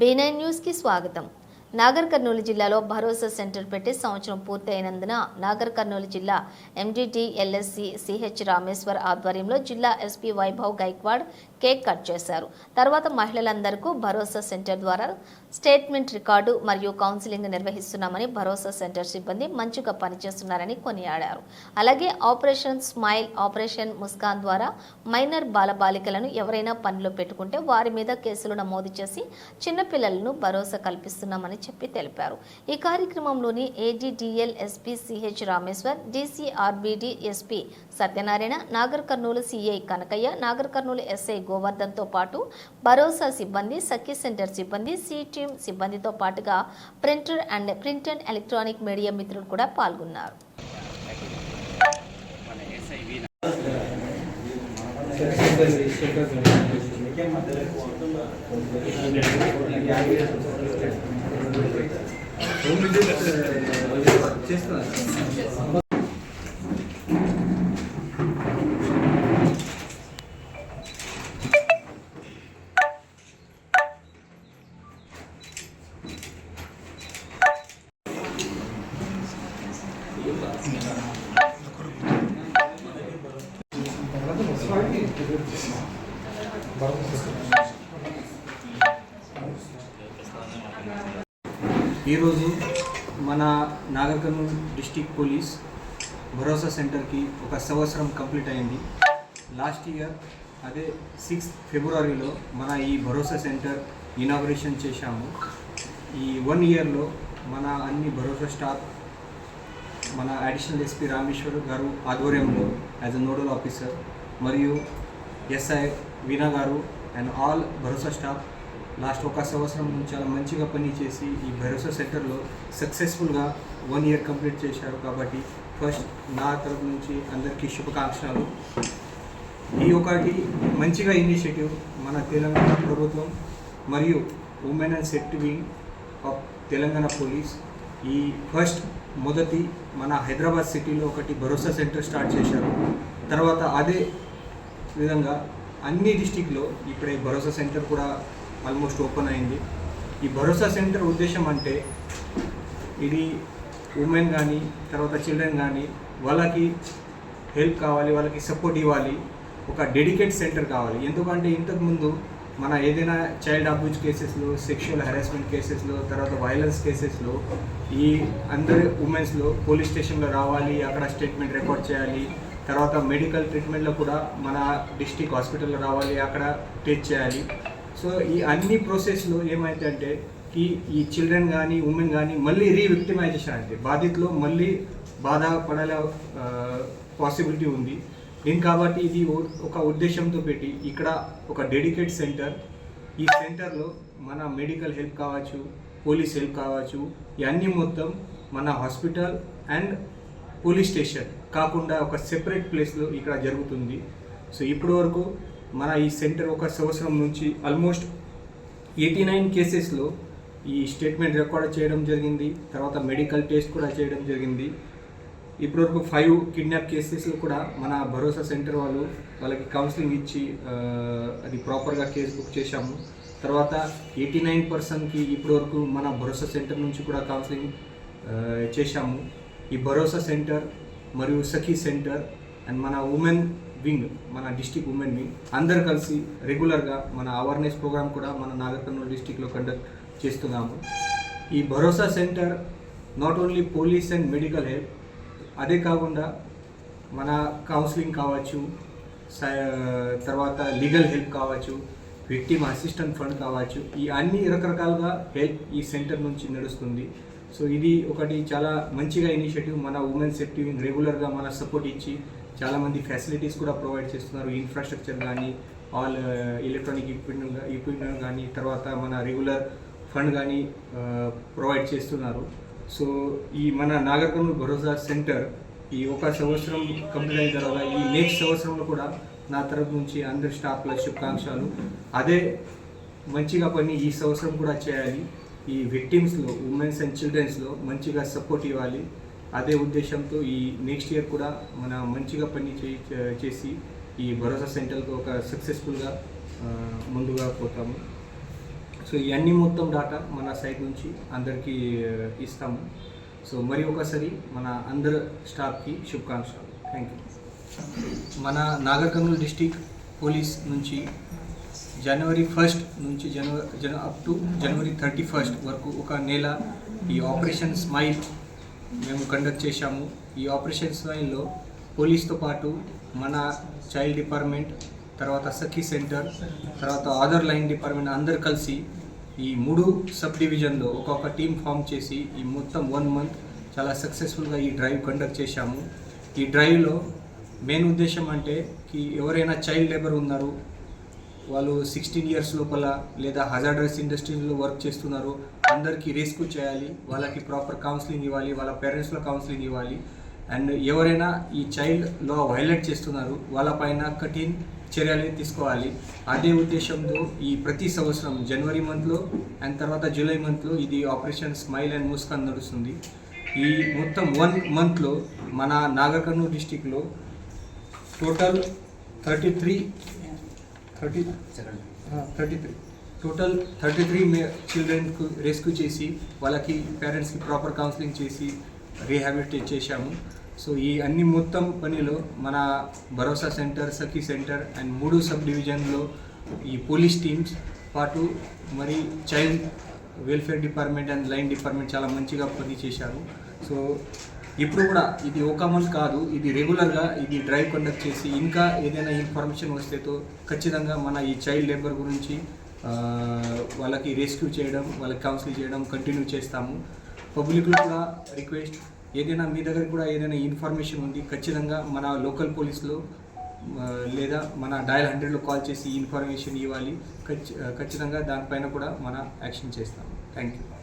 B9 న్యూస్కి స్వాగతం. నాగర్ కర్నూలు జిల్లాలో భరోసా సెంటర్ పెట్టి సంవత్సరం పూర్తి అయినందున నాగర్ కర్నూలు జిల్లా ఎండిటి ఎల్ఎస్సి సిహెచ్ రామేశ్వర్ ఆధ్వర్యంలో జిల్లా SP Vaibhav Gaikwad cake cut చేశారు. తర్వాత మహిళలందరికీ భరోసా సెంటర్ ద్వారా స్టేట్మెంట్ రికార్డు మరియు కౌన్సిలింగ్ నిర్వహిస్తున్నామని భరోసా సెంటర్ సిబ్బంది మంచిగా పనిచేస్తున్నారని కొనియాడారు. అలాగే ఆపరేషన్ స్మైల్ ఆపరేషన్ ముస్కాన్ ద్వారా మైనర్ బాలబాలికలను ఎవరైనా పనిలో పెట్టుకుంటే వారి మీద కేసులు నమోదు చేసి చిన్నపిల్లలను భరోసా కల్పిస్తున్నామని చెప్పి తెలిపారు. ఈ కార్యక్రమంలోని ADDL SP CH Rameshwar DCRBD SP Satyanarayana Nagar Kurnool CI Kanakaiah Nagar Kurnool SI గోవర్ధన్తో పాటు భరోసా సిబ్బంది సఖీ సెంటర్ సిబ్బంది సి టీమ్ సిబ్బందితో పాటుగా printer and print and electronic media మిత్రులు కూడా పాల్గొన్నారు. ఈరోజు మన నాగర్ కర్నూలు డిస్టిక్ పోలీస్ భరోసా సెంటర్కి ఒక సంవత్సరం కంప్లీట్ అయింది. లాస్ట్ ఇయర్ అదే సిక్స్త్ ఫిబ్రవరిలో మన ఈ భరోసా సెంటర్ ఇనాగ్రేషన్ చేశాము. ఈ వన్ ఇయర్లో మన అన్ని భరోసా స్టాఫ్ మన అడిషనల్ ఎస్పీ రామేశ్వర్ గారు ఆధ్వర్యంలో యాజ్ అ నోడల్ ఆఫీసర్ మరియు ఎస్ఐ వీణా గారు and all Bharosa staff last ఒక సంవత్సరం నుంచి చాలా మంచిగా పని చేసి ఈ భరోసా సెంటర్లో సక్సెస్ఫుల్గా వన్ ఇయర్ కంప్లీట్ చేశారు కాబట్టి ఫస్ట్ నా తరపు నుంచి అందరికీ శుభాకాంక్షలు. ఈ ఒకటి మంచిగా ఇనిషియేటివ్ మన తెలంగాణ ప్రభుత్వం మరియు women and set wing of Telangana police ఈ ఫస్ట్ మొదటి మన హైదరాబాద్ సిటీలో ఒకటి భరోసా సెంటర్ స్టార్ట్ చేశారు. తర్వాత అదే విధంగా అన్ని డిస్టిక్లో ఇప్పుడే ఈ భరోసా సెంటర్ కూడా ఆల్మోస్ట్ ఓపెన్ అయింది. ఈ భరోసా సెంటర్ ఉద్దేశం అంటే ఇది ఉమెన్ కానీ తర్వాత చిల్డ్రన్ కానీ వాళ్ళకి హెల్ప్ కావాలి వాళ్ళకి సపోర్ట్ ఇవ్వాలి. ఒక డెడికేట్ సెంటర్ కావాలి. ఎందుకంటే ఇంతకుముందు మన ఏదైనా చైల్డ్ అబ్యూజ్ కేసెస్లో సెక్షువల్ హెరాస్మెంట్ కేసెస్లో తర్వాత వైలెన్స్ కేసెస్లో ఈ అందరి ఉమెన్స్లో పోలీస్ స్టేషన్లో రావాలి అక్కడ స్టేట్మెంట్ రికార్డ్ చేయాలి తర్వాత మెడికల్ ట్రీట్మెంట్లో కూడా మన డిస్టిక్ హాస్పిటల్లో రావాలి అక్కడ టెస్ట్ చేయాలి. సో ఈ అన్ని ప్రాసెస్లో ఏమైతే అంటే ఈ ఈ చిల్డ్రన్ కానీ ఉమెన్ కానీ మళ్ళీ రీవిక్టిమైజేషన్ అంటే బాధితులు మళ్ళీ బాధపడాల పాసిబిలిటీ ఉంది. దీని కాబట్టి ఇది ఓ- ఒక ఉద్దేశంతో పెట్టి ఇక్కడ ఒక డెడికేట్ సెంటర్. ఈ సెంటర్లో మన మెడికల్ హెల్ప్ కావచ్చు పోలీస్ హెల్ప్ కావచ్చు ఇవన్నీ మొత్తం మన హాస్పిటల్ అండ్ పోలీస్ స్టేషన్ కాకుండా ఒక సెపరేట్ ప్లేస్లో ఇక్కడ జరుగుతుంది. సో ఇప్పటి వరకు మన ఈ సెంటర్ ఒక సంవత్సరం నుంచి ఆల్మోస్ట్ ఎయిటీ నైన్ కేసెస్లో ఈ స్టేట్మెంట్ రికార్డ్ చేయడం జరిగింది. తర్వాత మెడికల్ టెస్ట్ కూడా చేయడం జరిగింది. ఇప్పటివరకు ఫైవ్ కిడ్నాప్ కేసెస్లో కూడా మన భరోసా సెంటర్ వాళ్ళు వాళ్ళకి కౌన్సిలింగ్ ఇచ్చి అది ప్రాపర్గా కేసు బుక్ చేశాము. తర్వాత ఎయిటీ నైన్ పర్సన్కి ఇప్పటివరకు మన భరోసా సెంటర్ నుంచి కూడా కౌన్సిలింగ్ చేశాము. ఈ భరోసా సెంటర్ మరియు సఖీ సెంటర్ అండ్ మన ఉమెన్ వింగ్ మన డిస్టిక్ ఉమెన్ వింగ్ అందరు కలిసి రెగ్యులర్గా మన అవేర్నెస్ ప్రోగ్రామ్ కూడా మన నాగర్ కర్నూలు డిస్టిక్లో కండక్ట్ చేస్తున్నాము. ఈ Bharosa centre not only police and medical help అదే కాకుండా మన కౌన్సిలింగ్ కావచ్చు తర్వాత లీగల్ హెల్ప్ కావచ్చు విక్టిమ్ అసిస్టెంట్ ఫండ్ కావచ్చు ఈ అన్ని రకరకాలుగా హెల్ప్ ఈ సెంటర్ నుంచి నడుస్తుంది. సో ఇది ఒకటి చాలా మంచిగా ఇనిషియేటివ్ మన ఉమెన్ సేఫ్టీ రెగ్యులర్గా మన సపోర్ట్ ఇచ్చి చాలామంది ఫెసిలిటీస్ కూడా ప్రొవైడ్ చేస్తున్నారు. ఇన్ఫ్రాస్ట్రక్చర్ కానీ ఆల్ ఎలక్ట్రానిక్ ఎక్విప్మెంట్ ఎక్విప్మెంట్ కానీ తర్వాత మన రెగ్యులర్ ఫండ్ కానీ ప్రొవైడ్ చేస్తున్నారు. సో ఈ మన నాగర్ భరోసా సెంటర్ ఈ ఒక సంవత్సరం కంప్లీట్ అయిన తర్వాత ఈ నెక్స్ట్ సంవత్సరంలో కూడా నా తరపు నుంచి అందరి స్టాఫ్ల శుభాకాంక్షలు. అదే మంచిగా పని ఈ సంవత్సరం కూడా చేయాలి. ఈ విక్టిమ్స్లో ఉమెన్స్ అండ్ చిల్డ్రన్స్లో మంచిగా సపోర్ట్ ఇవ్వాలి. అదే ఉద్దేశంతో ఈ నెక్స్ట్ ఇయర్ కూడా మన మంచిగా పని చే- చేసి ఈ భరోసా సెంటర్కి ఒక సక్సెస్ఫుల్గా ముందుగా పోతాము. సో ఇవన్నీ మొత్తం డాటా మన సైట్ నుంచి అందరికీ uh, ఇస్తాము. సో మరి ఒకసారి మన అందరు స్టాఫ్కి శుభాకాంక్షలు. థ్యాంక్ యూ మన నాగర్ కర్నూలు డిస్టిక్ పోలీస్ నుంచి జనవరి ఫస్ట్ నుంచి జనవరి జన up to January thirty first వరకు ఒక నెల ఈ ఆపరేషన్ స్మైల్ మేము కండక్ట్ చేశాము. ఈ ఆపరేషన్ స్మైల్లో పోలీస్తో పాటు మన చైల్డ్ డిపార్ట్మెంట్ తర్వాత సఖీ సెంటర్ తర్వాత ఆదర్ లైన్ డిపార్ట్మెంట్ అందరు కలిసి ఈ మూడు సబ్ డివిజన్లో ఒక్కొక్క టీం ఫామ్ చేసి ఈ మొత్తం వన్ మంత్ చాలా సక్సెస్ఫుల్గా ఈ డ్రైవ్ కండక్ట్ చేశాము. ఈ డ్రైవ్లో మెయిన్ ఉద్దేశం అంటే కి ఎవరైనా చైల్డ్ లేబర్ ఉన్నారు వాళ్ళు సిక్స్టీన్ ఇయర్స్ లోపల లేదా హజార్డస్ ఇండస్ట్రీలో వర్క్ చేస్తున్నారు అందరికీ రెస్క్యూ చేయాలి వాళ్ళకి ప్రాపర్ కౌన్సిలింగ్ ఇవ్వాలి వాళ్ళ పేరెంట్స్లో కౌన్సిలింగ్ ఇవ్వాలి. అండ్ ఎవరైనా ఈ చైల్డ్ లా వైలేట్ చేస్తున్నారు వాళ్ళపైన కఠిన్ చర్యలు తీసుకోవాలి. అదే ఉద్దేశంతో ఈ ప్రతి సంవత్సరం జనవరి మంత్లో అండ్ తర్వాత జూలై మంత్లో ఇది ఆపరేషన్ స్మైల్ అండ్ ముస్కాన్ నడుస్తుంది. ఈ మొత్తం వన్ మంత్లో మన నాగర్ కర్నూలు డిస్టిక్లో total thirty three thirty thirty three total thirty three చిల్డ్రన్కు rescue చేసి వాళ్ళకి పేరెంట్స్కి ప్రాపర్ కౌన్సిలింగ్ చేసి రీహాబిలిటేట్ చేశాము. సో ఈ అన్ని మొత్తం పనిలో మన Bharosa centre Sakhi centre and మూడు సబ్ డివిజన్లో ఈ పోలీస్ టీమ్స్ పాటు మరి child welfare department and line department చాలా మంచిగా పని చేశారు సో ఇప్పుడు కూడా ఇది ఒక మంత్ కాదు ఇది రెగ్యులర్గా ఇది డ్రైవ్ కండక్ట్ చేసి ఇంకా ఏదైనా ఇన్ఫర్మేషన్ వస్తేతో ఖచ్చితంగా మన ఈ చైల్డ్ లేబర్ గురించి వాళ్ళకి రెస్క్యూ చేయడం వాళ్ళకి కౌన్సిల్ చేయడం కంటిన్యూ చేస్తాము. పబ్లిక్లో కూడా రిక్వెస్ట్ ఏదైనా మీ దగ్గర కూడా ఏదైనా ఇన్ఫర్మేషన్ ఉంది ఖచ్చితంగా మన లోకల్ పోలీస్లో లేదా మన డయల్ హండ్రెడ్లో కాల్ చేసి ఇన్ఫర్మేషన్ ఇవ్వాలి. ఖచ్చి- ఖచ్చితంగా దానిపైన కూడా మన యాక్షన్ చేస్తాం థ్యాంక్ యూ.